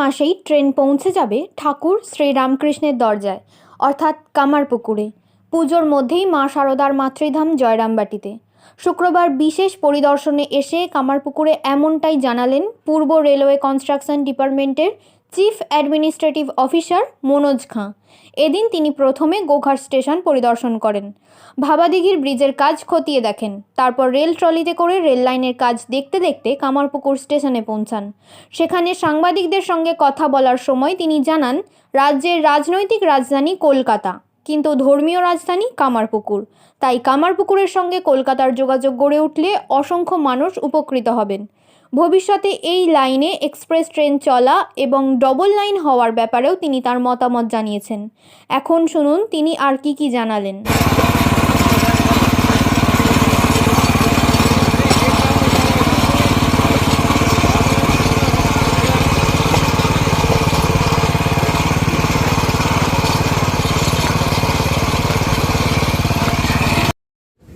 মাসেই ট্রেন পৌঁছে যাবে ঠাকুর শ্রীরামকৃষ্ণের দরজায়, অর্থাৎ কামারপুকুরে। পুজোর মধ্যেই মা শারদার মাতৃধাম জয়রামবাটিতে। শুক্রবার বিশেষ পরিদর্শনে এসে কামারপুকুরে এমনটাই জানালেন পূর্ব রেলওয়ে কনস্ট্রাকশন ডিপার্টমেন্টের chief administrative officer Manoj Khan. এদিন তিনি প্রথমে গোঘাট স্টেশন পরিদর্শন করেন। ভাবাদিঘির ব্রিজের কাজ খতিয়ে দেখেন। তারপর রেল ট্রলিতে করে রেল লাইনের কাজ দেখতে দেখতে কামারপুকুর স্টেশনে পৌঁছান। সেখানে সাংবাদিকদের সঙ্গে কথা বলার সময় তিনি জানান, রাজ্যের রাজনৈতিক রাজধানী কলকাতা, কিন্তু ধর্মীয় রাজধানী কামারপুকুর। তাই কামারপুকুরের সঙ্গে কলকাতার যোগাযোগ গড়ে উঠলে অসংখ্য মানুষ উপকৃত হবেন। ভবিষ্যতে এই লাইনে এক্সপ্রেস ট্রেন চলা এবং ডবল লাইন হওয়ার ব্যাপারেও তিনি তার মতামত জানিয়েছেন। এখন শুনুন, তিনি আর কি কি জানালেন।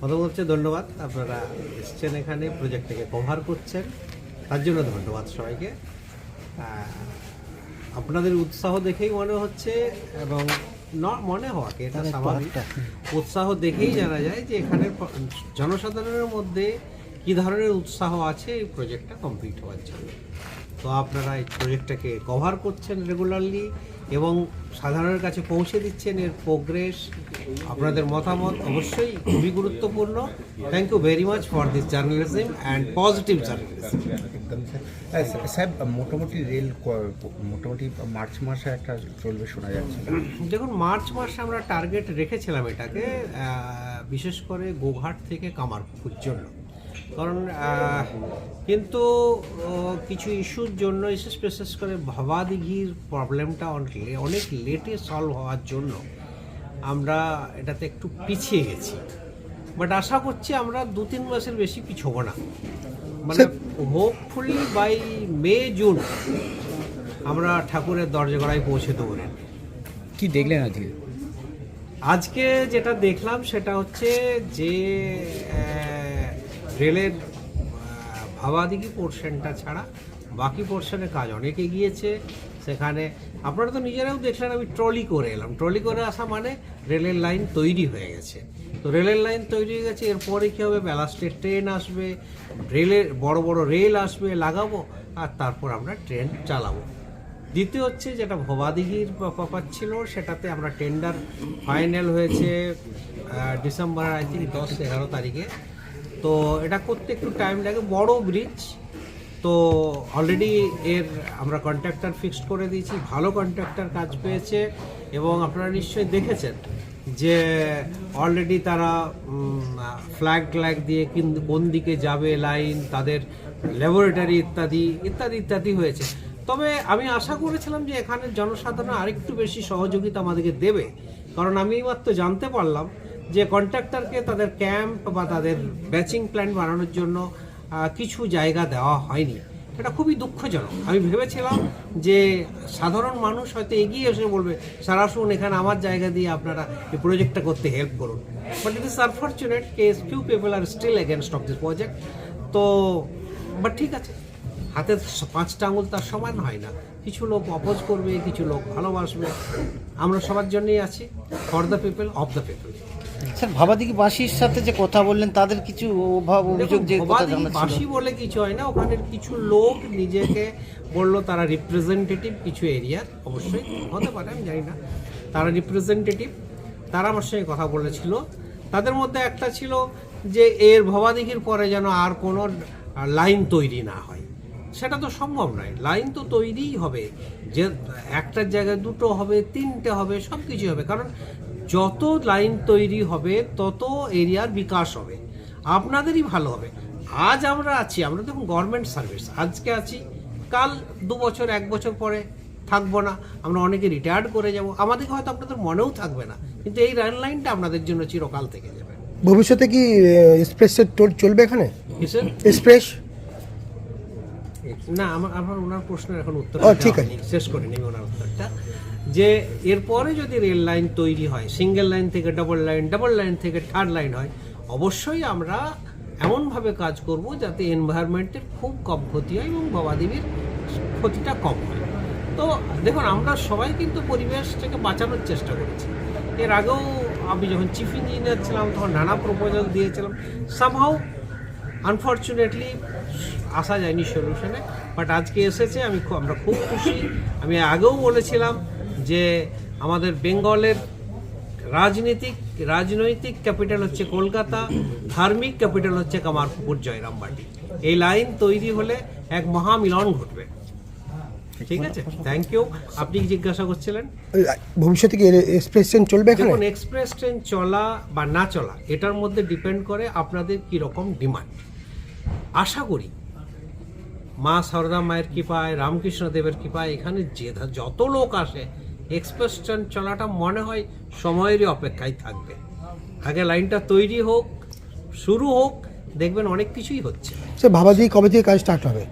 প্রথম হচ্ছে ধন্যবাদ। আপনারা এসছেন এখানে প্রজেক্টটাকে কভার করছেন। তার জন্য ধন্যবাদ সবাইকে। আপনাদের উৎসাহ দেখেই মনে হচ্ছে এবং মনে হওয়াকে এটা স্বাভাবিক। উৎসাহ দেখেই জানা যায় যে এখানে জনসাধারণের মধ্যে কী ধরনের উৎসাহ আছে এই প্রজেক্টটা কমপ্লিট হওয়ার জন্য। তো আপনারা এই প্রজেক্টটাকে কভার করছেন রেগুলারলি এবং সাধারণের কাছে পৌঁছে দিচ্ছেন এর প্রোগ্রেস আপনাদের মতামত অবশ্যই খুবই গুরুত্বপূর্ণ। Thank you very much for this journalism and positive journalism একদম স্যার। সাহেব মোটামুটি রেল মোটামুটি মার্চ মাসে একটা চলবে শোনা যাচ্ছে। দেখুন মার্চ মাসে আমরা টার্গেট রেখেছিলাম এটাকে বিশেষ করে গোঘাট থেকে কামারপুকুর জন্য কারণ কিন্তু কিছু ইস্যুর জন্য বিশেষ বিশেষ করে ভাবাদিঘির প্রবলেমটা অনেক অনেক লেটে সলভ হওয়ার জন্য আমরা এটাতে একটু পিছিয়ে গেছি। বাট আশা করছি আমরা দু তিন মাসের বেশি পিছবো না। মানে হোপফুলি বাই মে জুন আমরা ঠাকুরের দরজা গড়ায় পৌঁছে দেবো। কি দেখলেন আজকে? আজকে যেটা দেখলাম সেটা হচ্ছে যে রেলের আহ, ভাবাদিঘি পোর্শনটা ছাড়া বাকি পোর্শনে কাজ অনেক এগিয়েছে। সেখানে আপনারা তো নিজেরাও দেখলেন আমি ট্রলি করে এলাম। ট্রলি করে আসা মানে রেলের লাইন তৈরি হয়ে গেছে। তো রেলের লাইন তৈরি হয়ে গেছে এরপরে কী হবে? ব্যালাস্টের ট্রেন আসবে রেলের বড় বড় রেল আসবে লাগাবো আর তারপর আমরা ট্রেন চালাবো। দ্বিতীয় হচ্ছে যেটা ভবাদিঘির ব্যাপার ছিল সেটাতে আমরা টেন্ডার ফাইনাল হয়েছে ডিসেম্বর আই থিঙ্ক দশ এগারো তারিখে। তো এটা করতে একটু টাইম লাগে। বড় ব্রিজ তো অলরেডি এর আমরা কন্ট্রাক্টর ফিক্সড করে দিয়েছি, ভালো কন্ট্রাক্টর কাজ পেয়েছে এবং আপনারা নিশ্চয়ই দেখেছেন যে অলরেডি তারা ফ্ল্যাগ ট্ল্যাগ দিয়ে কিন- কোন দিকে যাবে লাইন তাদের ল্যাবরেটরি ইত্যাদি ইত্যাদি ইত্যাদি হয়েছে। তবে আমি আশা করেছিলাম যে এখানে জনসাধারণ আরেকটু বেশি সহযোগিতা আমাদেরকে দেবে, কারণ আমি মাত্র জানতে পারলাম যে কন্ট্রাক্টরকে তাদের ক্যাম্প বা তাদের ব্যাচিং প্ল্যান বানানোর জন্য কিছু জায়গা দেওয়া হয়নি। এটা খুবই দুঃখজনক। আমি ভেবেছিলাম যে সাধারণ মানুষ হয়তো এগিয়ে এসে বলবে, স্যার, আসুন, এখানে আমার জায়গা দিয়ে আপনারা এই প্রজেক্টটা করতে হেল্প করুন। But it is unfortunate case few people are still against of this project তো বাট ঠিক আছে। হাতের পাঁচটা আঙুল তার সমান হয় না। কিছু লোক অপোজ করবে, কিছু লোক ভালোবাসবে। আমরা সবার জন্যই আছি for the people of the people sir ভাবাদিকি বাসির সাথে যে কথা বললেন তাদের কিছু অভাব অভিযোগ যে কথা জানা ছিল বাসি বলে কিছু হয় না ওখানে কিছু লোক নিজেকে বলল তারা রিপ্রেজেন্টেটিভ কিছু এরিয়ার অবশ্যই হতে পারে আমি জানি না। তারা রিপ্রেজেন্টেটিভ তারা আমার সঙ্গে কথা বলেছিল। তাদের মধ্যে একটা ছিল যে এর ভবাদিঘির পরে যেন আর কোনো লাইন তৈরি না হয়। সেটা তো সম্ভব নয় লাইন তো তৈরিই হবে। যে একটার জায়গায় দুটো হবে তিনটে হবে সব কিছু হবে। কারণ যত লাইন তৈরি হবে তত এরিয়ার বিকাশ হবে। আপনাদেরই ভালো হবে। আজ আমরা আছি আমরা দেখুন গভর্নমেন্ট সার্ভিস আজকে আছি কাল দু বছর এক বছর পরে থাকব না। আমরা অনেকে রিটায়ার্ড করে যাব। আমাদের হয়তো আপনাদের মনেও থাকবে না কিন্তু এই রেল লাইনটা আপনাদের জন্য চিরকাল থেকে যাবে। ভবিষ্যতে কি এক্সপ্রেসের টোল চলবে এখানে? এক্সপ্রেস না আমার আমার ওনার প্রশ্নের এখন উত্তর ঠিক আছে। শেষ করে নিবি ওনার উত্তরটা। যে এরপরে যদি রেল লাইন তৈরি হয় সিঙ্গেল লাইন থেকে ডাবল লাইন ডাবল লাইন থেকে থার্ড লাইন হয়, অবশ্যই আমরা এমনভাবে কাজ করব যাতে এনভায়রনমেন্টের খুব কম ক্ষতি হয় এবং বাবাদেবীর ক্ষতিটা কম হয়। তো দেখুন, আমরা সবাই কিন্তু পরিবেশটাকে বাঁচানোর চেষ্টা করেছি। এর আগেও আমি যখন চিফ ইঞ্জিনিয়ার ছিলাম, তখন নানা প্রপোজাল দিয়েছিলাম। সামহাও আনফর্চুনেটলি আসা যায়নি সলিউশনে বাট আজকে এসেছে, আমি আমরা খুব খুশি। আমি আগেও বলেছিলাম যে আমাদের বেঙ্গলের রাজনীতিক রাজনৈতিক ক্যাপিটাল হচ্ছে কলকাতা ধার্মিক ক্যাপিটাল হচ্ছে কামারপুকুর জয়রামবাটি। এই লাইন তৈরি হলে এক মহামিলন ঘটবে। ঠিক আছে? থ্যাংক ইউ আপনি কি জিজ্ঞাসা করছিলেন? ভবিষ্যতে কি এক্সপ্রেস ট্রেন চলবে এখানে? এক্সপ্রেস ট্রেন চলা বা না চলা এটার মধ্যে ডিপেন্ড করে আপনাদের কি রকম ডিমান্ড আশা করি মা সরদা মায়ের কৃপায় রামকৃষ্ণ দেবের কৃপায় এখানে যে যত লোক আসে এক্সপ্রেস ট্রেন চলাটা মনে হয় সময়েরই অপেক্ষায় থাকবে। আগে লাইনটা তৈরি হোক শুরু হোক দেখবেন অনেক কিছুই হচ্ছে। সে ভাবা দিয়ে কবে থেকে কাজ স্টার্ট হবে?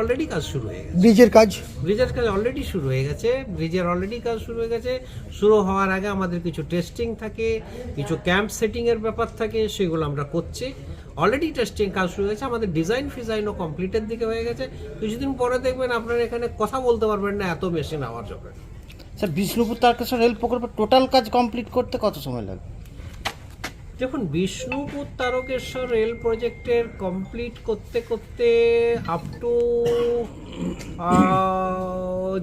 অলরেডি কাজ শুরু হয়ে গেছে। ব্রিজের কাজ? ব্রিজের কাজ অলরেডি শুরু হয়ে গেছে। ব্রিজের অলরেডি কাজ শুরু হয়ে গেছে। শুরু হওয়ার আগে আমাদের কিছু টেস্টিং থাকে কিছু ক্যাম্প সেটিংয়ের ব্যাপার থাকে সেগুলো আমরা করছি। অলরেডি টেস্টিং কাজ শুরু হয়েছে আমাদের ডিজাইন ফিজাইনও কমপ্লিটের দিকে হয়ে গেছে। কিছুদিন পরে দেখবেন আপনারা এখানে কথা বলতে পারবেন না এত মেশিন আওয়ার জন্য স্যার বিষ্ণুপুর তারকেশ্বর রেল প্রকল্পের টোটাল কাজ কমপ্লিট করতে কত সময় লাগবে দেখুন বিষ্ণুপুর তারকেশ্বর রেল প্রজেক্টের কমপ্লিট করতে করতে আপ টু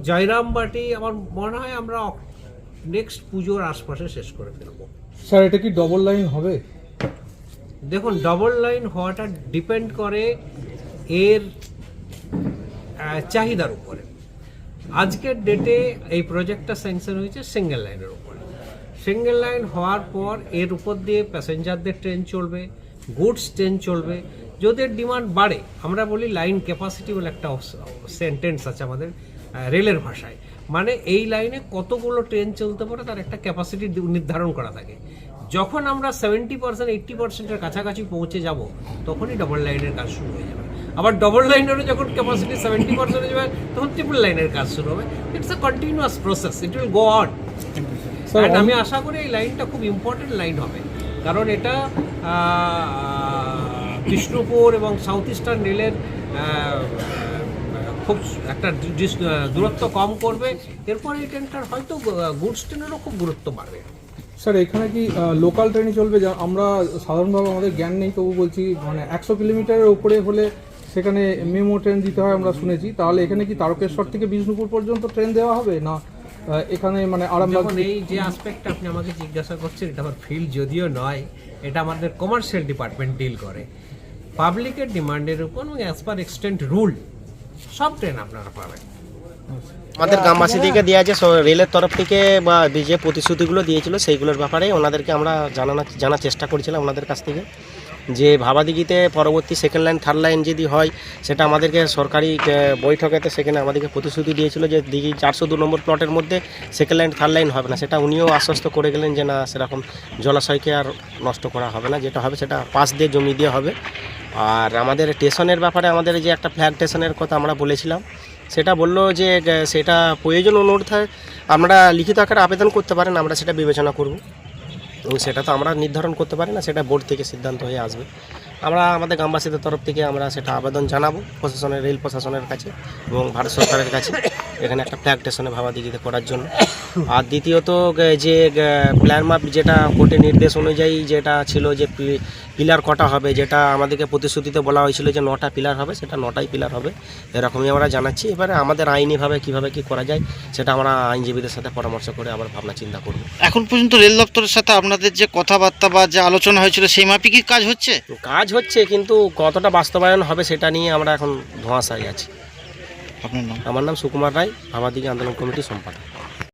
জয়রামবাটি আমার মনে হয় আমরা নেক্সট পুজোর আশপাশে শেষ করে ফেলব। স্যার এটা কি ডবল লাইন হবে? দেখুন ডবল লাইন হওয়াটা ডিপেন্ড করে এর চাহিদার উপরে। আজকের ডেটে এই প্রজেক্টটা স্যাংশন হয়েছে সিঙ্গেল লাইনের উপরে। সিঙ্গেল লাইন হওয়ার পর এর উপর দিয়ে প্যাসেঞ্জারদের ট্রেন চলবে গুডস ট্রেন চলবে। যদি ডিমান্ড বাড়ে, আমরা বলি লাইন ক্যাপাসিটি বলে একটা সেন্টেন্স আছে আমাদের রেলের ভাষায়। মানে এই লাইনে কতগুলো ট্রেন চলতে পারে তার একটা ক্যাপাসিটি নির্ধারণ করা থাকে। যখন আমরা সেভেন্টি পার্সেন্ট এইট্টি পার্সেন্টের কাছাকাছি পৌঁছে যাব, তখনই ডবল লাইনের কাজ শুরু হয়ে যাবে। আবার ডবল লাইনেরও যখন ক্যাপাসিটি সেভেন্টি পার্সেন্ট যাবে তখন ট্রিপল লাইনের কাজ শুরু হবে। It's a continuous process it will go on আমি আশা করি এই লাইনটা খুব ইম্পর্টেন্ট লাইন হবে। কারণ এটা বিষ্ণুপুর এবং সাউথ ইস্টার্ন রেলের খুব একটা দূরত্ব কম করবে। এরপর এই ট্রেনটার হয়তো গুডস ট্রেনেরও খুব গুরুত্ব বাড়বে। স্যার এখানে কি লোকাল ট্রেনই চলবে? যা আমরা সাধারণভাবে আমাদের জ্ঞান নেই তবু বলছি মানে একশো কিলোমিটারের উপরে হলে সেখানে মেমো ট্রেন দিতে হয় আমরা শুনেছি। তাহলে এখানে কি তারকেশ্বর থেকে বিষ্ণুপুর পর্যন্ত ট্রেন দেওয়া হবে? না এখানে মানে আরামবাগ যখন এই যে আসপেক্ট আপনি আমাকে জিজ্ঞাসা করছেন এটা আমার ফিল্ড যদিও নয় এটা আমাদের কমার্শিয়াল ডিপার্টমেন্ট ডিল করে। পাবলিকের ডিমান্ডের উপর এবং অ্যাজ পার এক্সটেন্ট রুল সব ট্রেন আপনারা পাবেন। আমাদের গ্রামবাসীদেরকে দেওয়া যে রেলের তরফ থেকে বা যে প্রতিশ্রুতিগুলো দিয়েছিল সেইগুলোর ব্যাপারে ওনাদেরকে আমরা জানানো জানার চেষ্টা করেছিলাম ওনাদের কাছ থেকে। যে ভাবাদিঘিতে পরবর্তী সেকেন্ড লাইন থার্ড লাইন যদি হয়, সেটা আমাদেরকে সরকারি বৈঠকেতে সেখানে আমাদেরকে প্রতিশ্রুতি দিয়েছিল যে দিঘি চারশো দু নম্বর প্লটের মধ্যে সেকেন্ড লাইন থার্ড লাইন হবে না। সেটা উনিও আশ্বস্ত করে গেলেন যে না, সেরকম জলাশয়কে আর নষ্ট করা হবে না। যেটা হবে সেটা পাশ দিয়ে জমি দিয়ে হবে। আর আমাদের স্টেশনের ব্যাপারে আমাদের যে একটা ফ্ল্যাগ স্টেশনের কথা আমরা বলেছিলাম, সেটা বলল যে সেটা প্রয়োজন অনুরোধে আমরা লিখিত আকারে আবেদন করতে পারেন, আমরা সেটা বিবেচনা করব। এবং সেটা তো আমরা নির্ধারণ করতে পারি না, সেটা বোর্ড থেকে সিদ্ধান্ত হয়ে আসবে। আমরা আমাদের গ্রামবাসীদের তরফ থেকে আমরা সেটা আবেদন জানাব প্রশাসনের, রেল প্রশাসনের কাছে এবং ভারত সরকারের কাছে। এখানে একটা ফ্ল্যাগ স্টেশনে ভাবাদিঘিতে করার জন্য। আর দ্বিতীয়ত যে প্ল্যান মাপ যেটা কোর্টের নির্দেশ অনুযায়ী যেটা ছিল যে পিলার কটা হবে যেটা আমাদেরকে প্রতিশ্রুতিতে বলা হয়েছিল যে নটা পিলার হবে সেটা নটাই পিলার হবে। এরকমই আমরা জানাচ্ছি। এবারে আমাদের আইনিভাবে কীভাবে কি করা যায় সেটা আমরা আইনজীবীদের সাথে পরামর্শ করে আবার ভাবনা চিন্তা করব। এখন পর্যন্ত রেল দপ্তরের সাথে আপনাদের যে কথাবার্তা বা যে আলোচনা হয়েছিল সেই মাপে কি কাজ হচ্ছে? কাজ হচ্ছে কিন্তু কতটা বাস্তবায়ন হবে সেটা নিয়ে আমরা এখন ধোঁয়াশায় আছি। আপনার নাম? আমার নাম সুকুমার রায় ভাবাদিঘি আন্দোলন কমিটির সম্পাদক।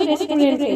রেস্টুরেন্টে